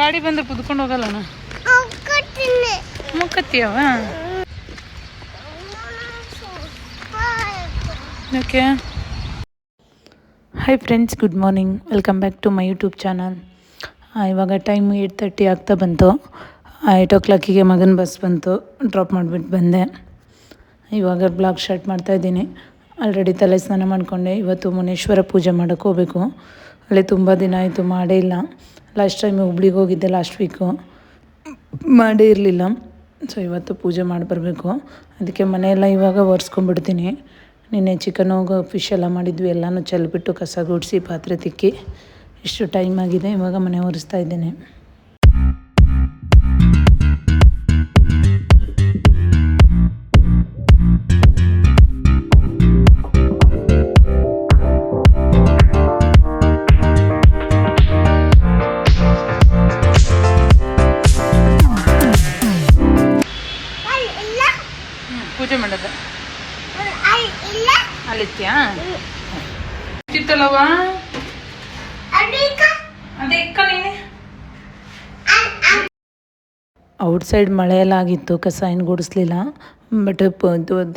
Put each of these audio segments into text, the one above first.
ಗಾಡಿ ಬಂದ್ರೆ ಕುದ್ಕೊಂಡು ಹೋಗಲ್ಲಣ ಮುಕ್ಕತ್ತೀಯವ okay. Hi friends good morning welcome back to my YouTube channel ಇವಾಗ ಟೈಮ್ ಏಯ್ಟ್ ತರ್ಟಿ ಆಗ್ತಾ ಬಂತು. ಏಯ್ಟ್ ಓ ಕ್ಲಾಕಿಗೆ ಮಗನ ಬಸ್ ಬಂತು. ಡ್ರಾಪ್ ಮಾಡಿಬಿಟ್ಟು ಬಂದೆ. ಇವಾಗ ಬ್ಲಾಗ್ ಸ್ಟಾರ್ಟ್ ಮಾಡ್ತಾಯಿದ್ದೀನಿ ಆಲ್ರೆಡಿ ತಲೆ ಸ್ನಾನ ಮಾಡಿಕೊಂಡೆ. ಇವತ್ತು ಮುನೇಶ್ವರ ಪೂಜೆ ಮಾಡೋಕ್ಕೆ ಹೋಗಬೇಕು. ಅಲ್ಲಿ ತುಂಬ ದಿನ ಆಯಿತು ಮಾಡೇ ಇಲ್ಲ. ಲಾಸ್ಟ್ ಟೈಮ್ ಹುಬ್ಳಿಗೆ ಹೋಗಿದ್ದೆ ಲಾಸ್ಟ್ ವೀಕು ಮಾಡೇ ಇರಲಿಲ್ಲ. ಸೊ ಇವತ್ತು ಪೂಜೆ ಮಾಡಿ ಬರಬೇಕು. ಅದಕ್ಕೆ ಮನೆಯೆಲ್ಲ ಇವಾಗ ಒರೆಸ್ಕೊಂಡ್ಬಿಡ್ತೀನಿ. ನಿನ್ನೆ ಚಿಕನ್ ಹೋಗಿ ಫಿಶ್ ಎಲ್ಲ ಮಾಡಿದ್ವಿ. ಎಲ್ಲನೂ ಚೆಲ್ಲಿಬಿಟ್ಟು ಕಸ ಗುಡಿಸಿ, ಪಾತ್ರೆ ತಿಕ್ಕಿ. ಇಷ್ಟು ಟೈಮ್ ಆಗಿದೆ. ಇವಾಗ ಮನೆ ಒರೆಸ್ತಾ ಇದ್ದೇನೆ. ಔಟ್ಸೈಡ್ ಮಳೆ ಎಲ್ಲ ಆಗಿತ್ತು, ಕಸ ಏನು ಗುಡಿಸ್ಲಿಲ್ಲ. ಬಟ್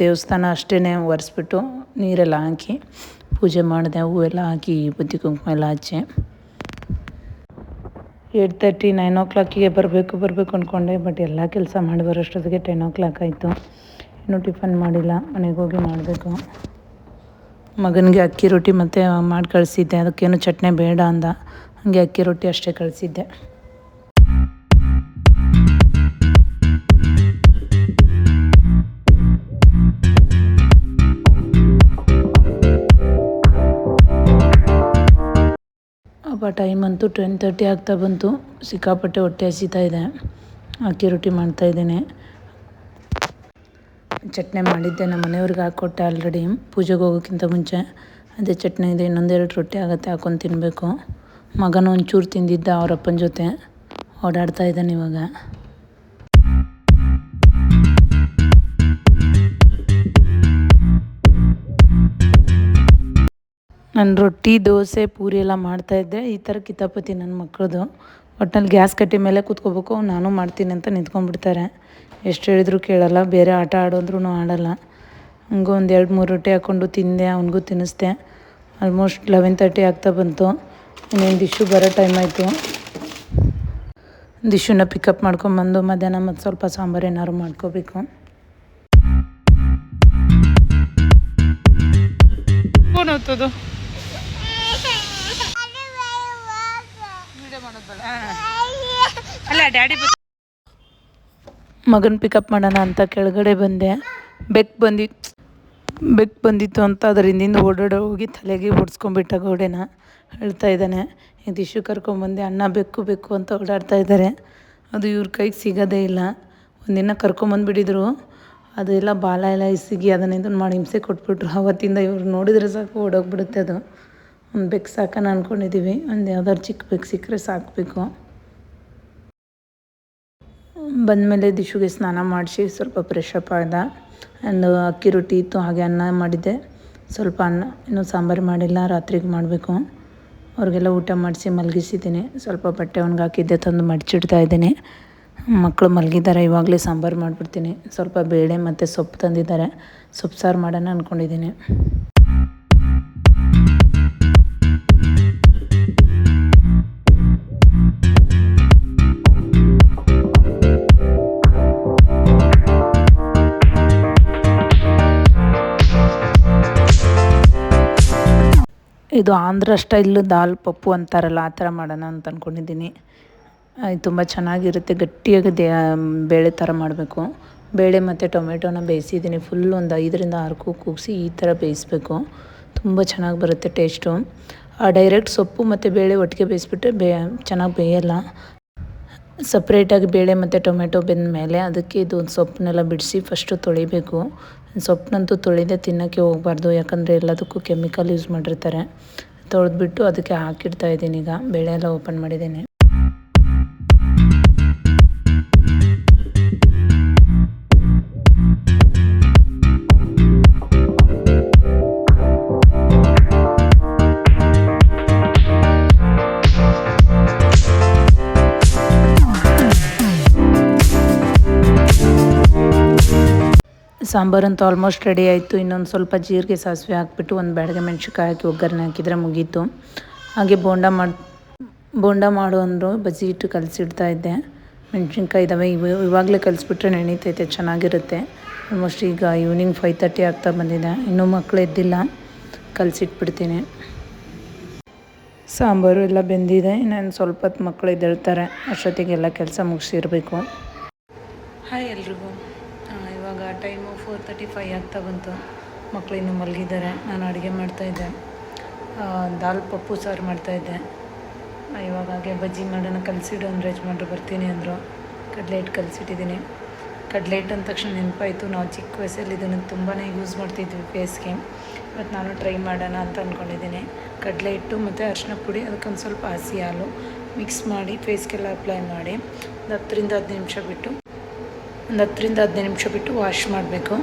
ದೇವಸ್ಥಾನ ಅಷ್ಟೇ ಒರೆಸ್ಬಿಟ್ಟು ನೀರೆಲ್ಲ ಹಾಕಿ ಪೂಜೆ ಮಾಡಿದೆ, ಹೂವೆಲ್ಲ ಹಾಕಿ ಬುದ್ಧಿ ಕುಂಕುಮ ಎಲ್ಲ ಹಚ್ಚಿ. ಏಯ್ಟ್ ತರ್ಟಿ, ನೈನ್ ಓ ಕ್ಲಾಕಿಗೆ ಬರಬೇಕು ಬರಬೇಕು ಅಂದ್ಕೊಂಡೆ ಬಟ್ ಎಲ್ಲ ಕೆಲಸ ಮಾಡಿ ಬರೋಷ್ಟೊತ್ತಿಗೆ ಟೆನ್ ಓ ಕ್ಲಾಕ್ ಆಯಿತು. ಇನ್ನೂ ಟಿಫನ್ ಮಾಡಿಲ್ಲ, ಮನೆಗೆ ಹೋಗಿ ಮಾಡಬೇಕು. ಮಗನಿಗೆ ಅಕ್ಕಿ ರೊಟ್ಟಿ ಮತ್ತು ಮಾಡಿ ಕಳಿಸಿದ್ದೆ ಅದಕ್ಕೇನು ಚಟ್ನಿ ಬೇಡ ಅಂದ. ಹಾಗೆ ಅಕ್ಕಿ ರೊಟ್ಟಿ ಅಷ್ಟೇ ಕಳಿಸಿದ್ದೆ. ಅಪ್ಪ ಟೈಮ್ ಅಂತೂ ಟೆನ್ ತರ್ಟಿ ಆಗ್ತಾ ಬಂತು. ಸಿಕ್ಕಾಪಟ್ಟೆ ಹೊಟ್ಟೆ ಹಸಿತಾ ಇದೆ. ಅಕ್ಕಿ ರೊಟ್ಟಿ ಮಾಡ್ತಾಯಿದ್ದೀನಿ ಚಟ್ನಿ ಮಾಡಿದ್ದೆ. ನಮ್ಮ ಮನೆಯವ್ರಿಗೆ ಹಾಕ್ಕೊಟ್ಟೆ ಆಲ್ರೆಡಿ ಪೂಜೆಗೆ ಹೋಗೋಕ್ಕಿಂತ ಮುಂಚೆ. ಅದೇ ಚಟ್ನಿ ಇದೆ. ಇನ್ನೊಂದೆರಡು ರೊಟ್ಟಿ ಆಗುತ್ತೆ. ಹಾಕೊಂಡು ತಿನ್ನಬೇಕು ಮಗನ ಒಂಚೂರು ತಿಂದಿದ್ದ. ಅವರಪ್ಪನ ಜೊತೆ ಓಡಾಡ್ತಾ ಇದ್ದಾನೆ ಇವಾಗ. ನಾನು ರೊಟ್ಟಿ, ದೋಸೆ, ಪೂರಿ ಎಲ್ಲ ಮಾಡ್ತಾಯಿದ್ದೆ ಈ ಥರ ಕಿತಾಪತಿ ನನ್ನ ಮಕ್ಕಳದು ಒಟ್ಟಿನಲ್ಲಿ ಗ್ಯಾಸ್ ಕಟ್ಟಿ ಮೇಲೆ ಕೂತ್ಕೋಬೇಕು. ನಾನು ಮಾಡ್ತೀನಿ ಅಂತ ನಿಂತ್ಕೊಂಡ್ಬಿಡ್ತಾರೆ. ಎಷ್ಟು ಹೇಳಿದ್ರು ಕೇಳಲ್ಲ. ಬೇರೆ ಆಟ ಆಡೋದ್ರೂ ಆಡಲ್ಲ. ಹಂಗೆ ಒಂದು ಎರಡು ಮೂರು ರೊಟ್ಟಿ ಹಾಕ್ಕೊಂಡು ತಿಂದೆ, ಅವನಿಗೂ ತಿನ್ನಿಸ್ದೆ. ಆಲ್ಮೋಸ್ಟ್ ಲೆವೆನ್ ತರ್ಟಿ ಆಗ್ತಾ ಬಂತು. ಇನ್ನೇನು ದಿಶು ಬರೋ ಟೈಮ್ ಆಯಿತು. ದಿಶುನ ಪಿಕಪ್ ಮಾಡ್ಕೊಂಬಂದು ಮಧ್ಯಾಹ್ನ ಮತ್ತು ಸ್ವಲ್ಪ ಸಾಂಬಾರು ಏನಾದ್ರು ಮಾಡ್ಕೋಬೇಕು. ಫೋನ್ ಹೊತ್ತದು ಅಲ್ಲ ಡ್ಯಾಡಿ ಮಗನ ಪಿಕಪ್ ಮಾಡೋಣ ಅಂತ ಕೆಳಗಡೆ ಬಂದೆ. ಬೆಕ್ ಬಂದಿತ್ತು ಬೆಕ್ ಬಂದಿತ್ತು ಅಂತ ಅದ್ರ ಹಿಂದಿಂದ ಓಡಾಡೋ ಹೋಗಿ ತಲೆಗೆ ಓಡಿಸ್ಕೊಂಡ್ಬಿಟ್ಟ ಗೋಡೆನ. ಹೇಳ್ತಾ ಇದ್ದಾನೆ, ಇದು ಇಶ್ಯೂ ಕರ್ಕೊಂಬಂದೆ ಅಣ್ಣ ಬೆಕ್ಕು ಬೆಕ್ಕು ಅಂತ ಓಡಾಡ್ತಾ ಇದ್ದಾರೆ. ಅದು ಇವ್ರ ಕೈಗೆ ಸಿಗೋದೇ ಇಲ್ಲ. ಒಂದಿನ ಕರ್ಕೊಂಬಂದುಬಿಟ್ಟಿದ್ರು ಅದೆಲ್ಲ ಬಾಲ ಎಲ್ಲ ಇಸಿಗಿ ಅದನ್ನ ಇದನ್ನು ಮಾಡಿ ಹಿಂಸೆ ಕೊಟ್ಬಿಟ್ರು. ಅವತ್ತಿಂದ ಇವ್ರು ನೋಡಿದರೆ ಸಾಕು ಓಡೋಗ್ಬಿಡುತ್ತೆ ಅದು. ಒಂದು ಬೆಕ್ಕು ಸಾಕೋಣ ಅಂದ್ಕೊಂಡಿದ್ದೀವಿ ಒಂದು ಯಾವ್ದಾದ್ರು ಚಿಕ್ಕ ಬೆಕ್ಕು ಸಿಕ್ಕರೆ ಸಾಕಬೇಕು. ಬಂದಮೇಲೆ ದಿಶುಗೆ ಸ್ನಾನ ಮಾಡಿಸಿ ಸ್ವಲ್ಪ ಫ್ರೆಶ್ ಅಪ್ ಆದ ಆ್ಯಂಡ್ ಅಕ್ಕಿ ರೊಟ್ಟಿ ಇತ್ತು, ಹಾಗೆ ಅನ್ನ ಮಾಡಿದ್ದೆ. ಸ್ವಲ್ಪ ಅನ್ನ, ಇನ್ನೂ ಸಾಂಬಾರು ಮಾಡಿಲ್ಲ, ರಾತ್ರಿಗೆ ಮಾಡಬೇಕು. ಅವ್ರಿಗೆಲ್ಲ ಊಟ ಮಾಡಿಸಿ ಮಲಗಿಸಿದ್ದೀನಿ. ಸ್ವಲ್ಪ ಬಟ್ಟೆ ಒಣಗಿ ಹಾಕಿದ್ದೆ, ತಂದು ಮಡಚಿಡ್ತಾ ಇದ್ದೀನಿ. ಮಕ್ಕಳು ಮಲಗಿದ್ದಾರೆ, ಇವಾಗಲೇ ಸಾಂಬಾರು ಮಾಡಿಬಿಡ್ತೀನಿ. ಸ್ವಲ್ಪ ಬೇಳೆ ಮತ್ತು ಸೊಪ್ಪು ತಂದಿದ್ದಾರೆ. ಸೊಪ್ಪು ಸಾರು ಮಾಡೋಣ ಅಂದ್ಕೊಂಡಿದ್ದೀನಿ ಇದು ಆಂಧ್ರ ಸ್ಟೈಲ್ ದಾಲ್ ಪಪ್ಪು ಅಂತಾರಲ್ಲ, ಆ ಥರ ಮಾಡೋಣ ಅಂತ ಅಂದ್ಕೊಂಡಿದ್ದೀನಿ ಇದು ತುಂಬ ಚೆನ್ನಾಗಿರುತ್ತೆ, ಗಟ್ಟಿಯಾಗಿ ದೇ, ಬೇಳೆ ಥರ ಮಾಡಬೇಕು. ಬೇಳೆ ಮತ್ತು ಟೊಮೆಟೊನ ಬೇಯಿಸಿದ್ದೀನಿ ಫುಲ್ ಒಂದು ಐದರಿಂದ ಆರು ಕೂಗಿಸಿ ಈ ಥರ ಬೇಯಿಸ್ಬೇಕು. ತುಂಬ ಚೆನ್ನಾಗಿ ಬರುತ್ತೆ ಟೇಸ್ಟು. ಡೈರೆಕ್ಟ್ ಸೊಪ್ಪು ಮತ್ತು ಬೇಳೆ ಒಟ್ಟಿಗೆ ಬೇಯಿಸ್ಬಿಟ್ರೆ ಬೇ, ಚೆನ್ನಾಗಿ ಬೇಯಲ್ಲ. ಸಪ್ರೇಟಾಗಿ ಬೇಳೆ ಮತ್ತು ಟೊಮೆಟೊ ಬೆಂದ ಮೇಲೆ ಅದಕ್ಕೆ ಇದು ಸೊಪ್ಪನ್ನೆಲ್ಲ ಬಿಡಿಸಿ ಫಸ್ಟು ತೊಳಿಬೇಕು. ಸೊಪ್ಪನ್ನಂತೂ ತೊಳೆದೇ ತಿನ್ನೋಕ್ಕೆ ಹೋಗ್ಬಾರ್ದು, ಯಾಕಂದರೆ ಎಲ್ಲದಕ್ಕೂ ಕೆಮಿಕಲ್ ಯೂಸ್ ಮಾಡಿರ್ತಾರೆ. ತೊಳೆದ್ಬಿಟ್ಟು ಅದಕ್ಕೆ ಹಾಕಿಡ್ತಾ ಇದ್ದೀನಿ ಈಗ, ಬೇಳೆ ಎಲ್ಲ ಓಪನ್ ಮಾಡಿದ್ದೀನಿ. ಸಾಂಬಾರಂತೂ ಆಲ್ಮೋಸ್ಟ್ ರೆಡಿ ಆಯಿತು. ಇನ್ನೊಂದು ಸ್ವಲ್ಪ ಜೀರಿಗೆ ಸಾಸಿವೆ ಹಾಕಿಬಿಟ್ಟು ಒಂದು ಬೆಳಗ್ಗೆ ಮೆಣ್ಸಿನ್ಕಾಯಿ ಹಾಕಿ ಒಗ್ಗರಣೆ ಹಾಕಿದರೆ ಮುಗೀತು. ಹಾಗೆ ಬೋಂಡ ಮಾಡಿ, ಬೋಂಡ ಮಾಡು ಅಂದರು ಬಜ್ಜಿ ಹಿಟ್ಟು ಕಲಸಿಡ್ತಾ ಇದ್ದೆ. ಮೆಣಸಿನ್ಕಾಯಿ ಇದ್ದಾವೆ ಇವ, ಇವಾಗಲೇ ಕಲಿಸ್ಬಿಟ್ರೆ ನೆನೀತೈತೆ, ಚೆನ್ನಾಗಿರುತ್ತೆ. ಆಲ್ಮೋಸ್ಟ್ ಈಗ ಈವ್ನಿಂಗ್ ಫೈವ್ ತರ್ಟಿ ಆಗ್ತಾ ಬಂದಿದೆ. ಇನ್ನೂ ಮಕ್ಕಳು ಎದ್ದಿಲ್ಲ, ಕಲಸಿಟ್ಬಿಡ್ತೀನಿ. ಸಾಂಬಾರು ಎಲ್ಲ ಬೆಂದಿದೆ, ಇನ್ನೊಂದು ಸ್ವಲ್ಪ ಹೊತ್ತು ಮಕ್ಕಳು ಎದ್ದೇಳ್ತಾರೆ. ಅಷ್ಟೊತ್ತಿಗೆಲ್ಲ ಕೆಲಸ ಮುಗಿಸಿರ್ಬೇಕು. ಹಾಯ್ ಎಲ್ರಿಗೂ. ಟೈಮು ಫೋರ್ ತರ್ಟಿ ಫೈವ್ ಆಗ್ತಾ ಬಂತು. ಮಕ್ಕಳು ಇನ್ನೂ ಮಲಗಿದ್ದಾರೆ. ನಾನು ಅಡುಗೆ ಮಾಡ್ತಾಯಿದ್ದೆ ದಾಲ್ ಪಪ್ಪು ಸಾರು ಮಾಡ್ತಾಯಿದ್ದೆ ಇವಾಗ ಹಾಗೆ ಬಜ್ಜಿ ಮಾಡೋಣ ಕಲಸಿಡು ಅಂದ್ರೆ ಯಜಮಾನ್ರು ಬರ್ತೀನಿ ಅಂದರು. ಕಡಲೆ ಹಿಟ್ಟು ಕಲಸಿಟ್ಟಿದ್ದೀನಿ. ಕಡಲೆ ಹಿಟ್ಟು ಅಂದ ತಕ್ಷಣ ನೆನಪಾಯಿತು. ನಾವು ಚಿಕ್ಕ ವಯಸ್ಸಲ್ಲಿ ಇದನ್ನು ತುಂಬಾ ಯೂಸ್ ಮಾಡ್ತಿದ್ವಿ ಫೇಸ್ಗೆ ಇವತ್ತು ನಾನು ಟ್ರೈ ಮಾಡೋಣ ಅಂತ ಅಂದ್ಕೊಂಡಿದ್ದೀನಿ ಕಡಲೆ ಹಿಟ್ಟು ಮತ್ತು ಅರಿಶಿನ ಪುಡಿ ಅದಕ್ಕೊಂದು ಸ್ವಲ್ಪ ಹಸಿ ಹಾಲು ಮಿಕ್ಸ್ ಮಾಡಿ ಫೇಸ್ಗೆಲ್ಲ ಅಪ್ಲೈ ಮಾಡಿ. ಒಂದು ಹತ್ತರಿಂದ ಹದಿನೈದು ನಿಮಿಷ ಬಿಟ್ಟು ಒಂದು ಹತ್ತರಿಂದ ಹದಿನೈದು ನಿಮಿಷ ಬಿಟ್ಟು ವಾಶ್ ಮಾಡಬೇಕು.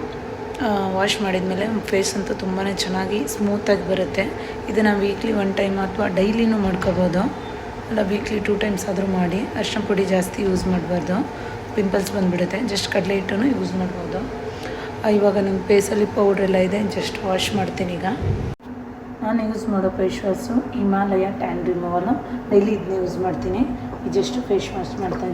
ವಾಶ್ ಮಾಡಿದ್ಮೇಲೆ ಫೇಸ್ ಅಂತೂ ತುಂಬಾ ಚೆನ್ನಾಗಿ ಸ್ಮೂತಾಗಿ ಬರುತ್ತೆ. ಇದನ್ನು ವೀಕ್ಲಿ ಒನ್ ಟೈಮ್ ಅಥವಾ ಡೈಲಿನೂ ಮಾಡ್ಕೋಬೋದು. ಅಲ್ಲ, ವೀಕ್ಲಿ ಟೂ ಟೈಮ್ಸ್ ಆದರೂ ಮಾಡಿ. ಅರಿಶಿನ ಪುಡಿ ಜಾಸ್ತಿ ಯೂಸ್ ಮಾಡಬಾರ್ದು. ಪಿಂಪಲ್ಸ್ ಬಂದುಬಿಡುತ್ತೆ. ಜಸ್ಟ್ ಕಡಲೆ ಹಿಟ್ಟನ್ನು ಯೂಸ್ ಮಾಡ್ಬೋದು. ಇವಾಗ ನಿಮ್ಮ ಫೇಸಲ್ಲಿ ಪೌಡ್ರ್ ಎಲ್ಲ ಇದೆ. ಜಸ್ಟ್ ವಾಶ್ ಮಾಡ್ತೀನಿ ಈಗ. ನಾನು ಯೂಸ್ ಮಾಡೋ face wash Himalaya tan removal. Daily ಇದನ್ನ ಯೂಸ್ ಮಾಡ್ತೀನಿ. ಜಸ್ಟ್ ಫೇಸ್ ವಾಶ್ ಮಾಡ್ತಾ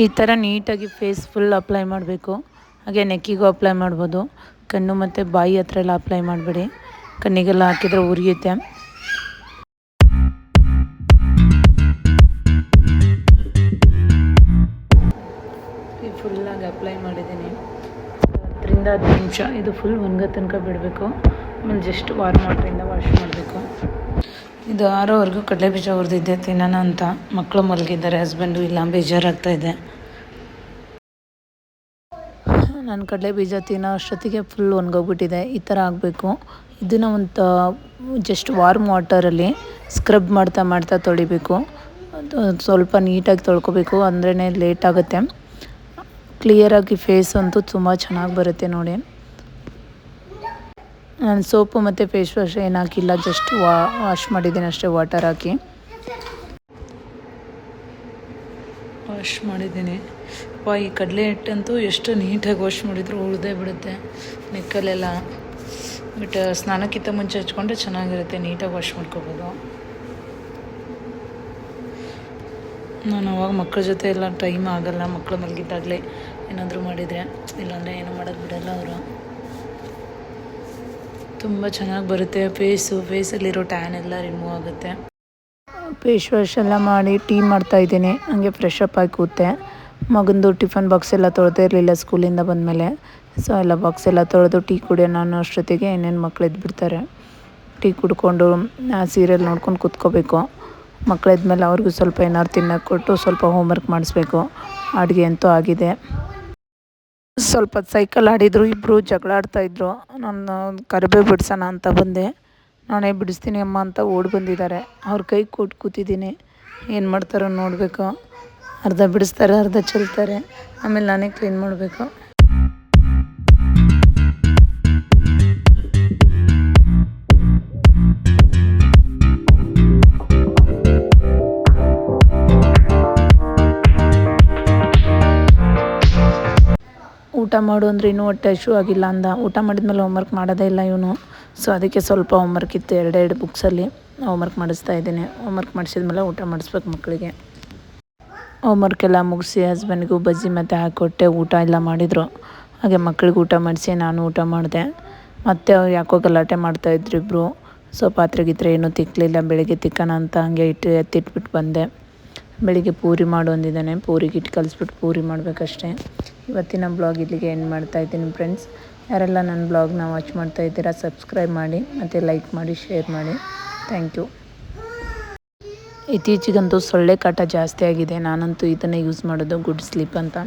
ಈ ಥರ ನೀಟಾಗಿ ಫೇಸ್ ಫುಲ್ ಅಪ್ಲೈ ಮಾಡಬೇಕು. ಹಾಗೆ ನೆಕ್ಕಿಗೂ ಅಪ್ಲೈ ಮಾಡ್ಬೋದು. ಕಣ್ಣು ಮತ್ತು ಬಾಯಿ ಹತ್ರ ಎಲ್ಲ ಅಪ್ಲೈ ಮಾಡಬೇಡಿ. ಕಣ್ಣಿಗೆಲ್ಲ ಹಾಕಿದರೆ ಉರಿಯುತ್ತೆ. ಫುಲ್ಲಾಗಿ ಅಪ್ಲೈ ಮಾಡಿದ್ದೀನಿ. ಹತ್ತರಿಂದ ಹತ್ತು ನಿಮಿಷ. ಇದು ಫುಲ್ ಒಣಗೋ ತನಕ ಬಿಡಬೇಕು. ಆಮೇಲೆ ಜಸ್ಟ್ ವಾರ್ಮ್ ವಾಟ್ರಿಂದ ವಾಶ್ ಮಾಡಬೇಕು. ಇದು ಆರೋವರೆಗೂ ಕಡಲೆ ಬೀಜ ಹುರಿದಿದ್ದೆ, ತಿನ್ನೋಣ ಅಂತ. ಮಕ್ಕಳು ಮಲಗಿದ್ದಾರೆ ಹಸ್ಬೆಂಡು ಇಲ್ಲ, ಬೇಜಾರಾಗ್ತಾ ಇದೆ. ನಾನು ಕಡಲೆ ಬೀಜ ತಿನ್ನೋ ಅಷ್ಟೊತ್ತಿಗೆ ಫುಲ್ ಒಣಗೋಗ್ಬಿಟ್ಟಿದೆ. ಈ ಥರ ಆಗಬೇಕು. ಇದನ್ನು ಒಂದು ಜಸ್ಟ್ ವಾರ್ಮ್ ವಾಟರಲ್ಲಿ ಸ್ಕ್ರಬ್ ಮಾಡ್ತಾ ಮಾಡ್ತಾ ತೊಳಿಬೇಕು. ಸ್ವಲ್ಪ ನೀಟಾಗಿ ತೊಳ್ಕೊಬೇಕು ಅಂದ್ರೇ ಲೇಟ್ ಆಗುತ್ತೆ. ಕ್ಲಿಯರಾಗಿ ಫೇಸ್ ಅಂತೂ ತುಂಬ ಚೆನ್ನಾಗಿ ಬರುತ್ತೆ ನೋಡಿ. ನಾನು ಸೋಪು ಮತ್ತು ಫೇಸ್ ವಾಶ್ ಏನು ಹಾಕಿಲ್ಲ ಜಸ್ಟ್ ವಾ, ವಾಶ್ ಮಾಡಿದ್ದೀನಿ ಅಷ್ಟೇ, ವಾಟರ್ ಹಾಕಿ. ವಾಶ್ ಮಾಡಿದ್ದೀನಿ. ವಾ, ಈ ಕಡಲೆ ಹಿಟ್ಟಂತೂ ಎಷ್ಟು ನೀಟಾಗಿ ವಾಶ್ ಮಾಡಿದ್ರು, ಉಳಿದೇ ಬಿಡುತ್ತೆ, ನೆಕ್ಕಲೆಲ್ಲ. ಬಟ್ ಸ್ನಾನಕ್ಕಿಂತ ಮುಂಚೆ ಹಚ್ಕೊಂಡ್ರೆ ಚೆನ್ನಾಗಿರುತ್ತೆ, ನೀಟಾಗಿ ವಾಶ್ ಮಾಡ್ಕೋಬೋದು. ನಾನು ಅವಾಗ ಮಕ್ಕಳ ಜೊತೆ ಎಲ್ಲ ಟೈಮ್ ಆಗಲ್ಲ, ಮಕ್ಕಳು ಮಲಗಿದ್ದಾಗಲೇ ಏನಾದರೂ ಮಾಡಿದರೆ. ಇಲ್ಲಾಂದರೆ ಏನೂ ಮಾಡೋದು ಬಿಡಲ್ಲ ಅವರು. ತುಂಬ ಚೆನ್ನಾಗಿ ಬರುತ್ತೆ. ಫೇಸು ಫೇಸಲ್ಲಿರೋ ಟ್ಯಾನ್ ಎಲ್ಲ ರಿಮೂವ್ ಆಗುತ್ತೆ. ಫೇಸ್ ವಾಶ್ ಎಲ್ಲ ಮಾಡಿ ಟೀ ಮಾಡ್ತಾ ಇದ್ದೀನಿ. ಹಂಗೆ ಫ್ರೆಶ್ ಅಪ್ ಆಗಿ ಕೂತೆ. ಮಗಂದು ಟಿಫನ್ ಬಾಕ್ಸ್ ಎಲ್ಲ ತೊಳೆದೇ ಇರಲಿಲ್ಲ ಸ್ಕೂಲಿಂದ ಬಂದಮೇಲೆ. ಸೊ ಎಲ್ಲ ಬಾಕ್ಸ್ ಎಲ್ಲ ತೊಳೆದು ಟೀ ಕುಡಿಯೋಣ ಅನ್ನೋ ಅಷ್ಟೊತ್ತಿಗೆ ಇನ್ನೇನು ಮಕ್ಳು ಎದ್ಬಿಡ್ತಾರೆ. ಟೀ ಕುಡ್ಕೊಂಡು ಸೀರಿಯಲ್ ನೋಡ್ಕೊಂಡು ಕೂತ್ಕೋಬೇಕು. ಮಕ್ಳು ಎದ್ಮೇಲೆ ಅವ್ರಿಗೂ ಸ್ವಲ್ಪ ಏನಾದ್ರು ತಿನ್ನೋಕೆ ಕೊಟ್ಟು ಸ್ವಲ್ಪ ಹೋಮ್ವರ್ಕ್ ಮಾಡಿಸ್ಬೇಕು. ಅಡುಗೆ ಅಂತೂ ಆಗಿದೆ. ಸ್ವಲ್ಪ ಸೈಕಲ್ ಆಡಿದ್ರು ಇಬ್ಬರು ಜಗಳ ಆಡ್ತಾಯಿದ್ರು ನಾನು ಕರಿಬೇವು ಬಿಡ್ಸೋಣ ಅಂತ ಬಂದೆ. ನಾನೇ ಬಿಡಿಸ್ತೀನಿ ಅಮ್ಮ ಅಂತ ಓಡಿ ಬಂದಿದ್ದಾರೆ. ಅವ್ರ ಕೈ ಕೊಟ್ಟು ಕೂತಿದ್ದೀನಿ. ಏನು ಮಾಡ್ತಾರೋ ನೋಡಬೇಕು. ಅರ್ಧ ಬಿಡಿಸ್ತಾರೆ, ಅರ್ಧ ಚೆಲ್ತಾರೆ. ಆಮೇಲೆ ನಾನೇ ಕ್ಲೀನ್ ಮಾಡಬೇಕು. ಊಟ ಮಾಡು ಅಂದರೆ ಇನ್ನೂ ಹೊಟ್ಟೆ ಹಶು ಆಗಿಲ್ಲ ಅಂದ. ಊಟ ಮಾಡಿದ್ಮೇಲೆ ಹೋಮ್ವರ್ಕ್ ಮಾಡೋದೇ ಇಲ್ಲ ಇವನು. ಸೊ ಅದಕ್ಕೆ ಸ್ವಲ್ಪ ಹೋಮ್ವರ್ಕ್ ಇತ್ತು. ಎರಡೆರಡು ಬುಕ್ಸಲ್ಲಿ ಹೋಮ್ವರ್ಕ್ ಮಾಡಿಸ್ತಾ ಇದ್ದೀನಿ. ಹೋಮ್ವರ್ಕ್ ಮಾಡಿಸಿದ್ಮೇಲೆ ಊಟ ಮಾಡಿಸ್ಬೇಕು ಮಕ್ಕಳಿಗೆ. ಹೋಮ್ವರ್ಕ್ ಎಲ್ಲ ಮುಗಿಸಿ ಹಸ್ಬೆಂಡ್ಗೂ ಬಜ್ಜಿ ಮತ್ತು ಹಾಕ್ಕೊಟ್ಟೆ ಊಟ ಎಲ್ಲ ಮಾಡಿದರು. ಹಾಗೆ ಮಕ್ಕಳಿಗೆ ಊಟ ಮಾಡಿಸಿ ನಾನು ಊಟ ಮಾಡಿದೆ. ಮತ್ತೆ ಅವ್ರು ಯಾಕೋ ಗಲಾಟೆ ಮಾಡ್ತಾಯಿದ್ರು ಇಬ್ಬರು ಸೊ ಪಾತ್ರೆ ಗೀತ್ರೆ ಏನೂ ತಿಕ್ಕಲಿಲ್ಲ ಬೆಳಗ್ಗೆ ತಿಕ್ಕೋಣ ಅಂತ ಹಂಗೆ ಇಟ್ಟು ಎತ್ತಿಟ್ಬಿಟ್ಟು ಬಂದೆ. ಬೆಳಿಗ್ಗೆ ಪೂರಿ ಮಾಡು ಅಂದಿದ್ದಾನೆ. ಪೂರಿಗೆ ಇಟ್ಟು ಕಲಿಸ್ಬಿಟ್ಟು ಪೂರಿ ಮಾಡಬೇಕಷ್ಟೇ. ಇವತ್ತಿನ ಬ್ಲಾಗ್ ಇಲ್ಲಿಗೆ ಎಂಡ್ ಮಾಡ್ತಾ ಇದ್ದೀನಿ ಫ್ರೆಂಡ್ಸ್ ಯಾರೆಲ್ಲ ನನ್ನ ಬ್ಲಾಗ್ನ ವಾಚ್ ಮಾಡ್ತಾ ಇದ್ದೀರಾ ಸಬ್ಸ್ಕ್ರೈಬ್ ಮಾಡಿ, ಮತ್ತು ಲೈಕ್ ಮಾಡಿ ಶೇರ್ ಮಾಡಿ. ಥ್ಯಾಂಕ್ ಯು ಇತ್ತೀಚೆಗಂತೂ ಸೊಳ್ಳೆ ಕಾಟ ಜಾಸ್ತಿ ಆಗಿದೆ. ನಾನಂತೂ ಇದನ್ನೇ ಯೂಸ್ ಮಾಡೋದು ಗುಡ್ ಸ್ಲೀಪ್ ಅಂತ.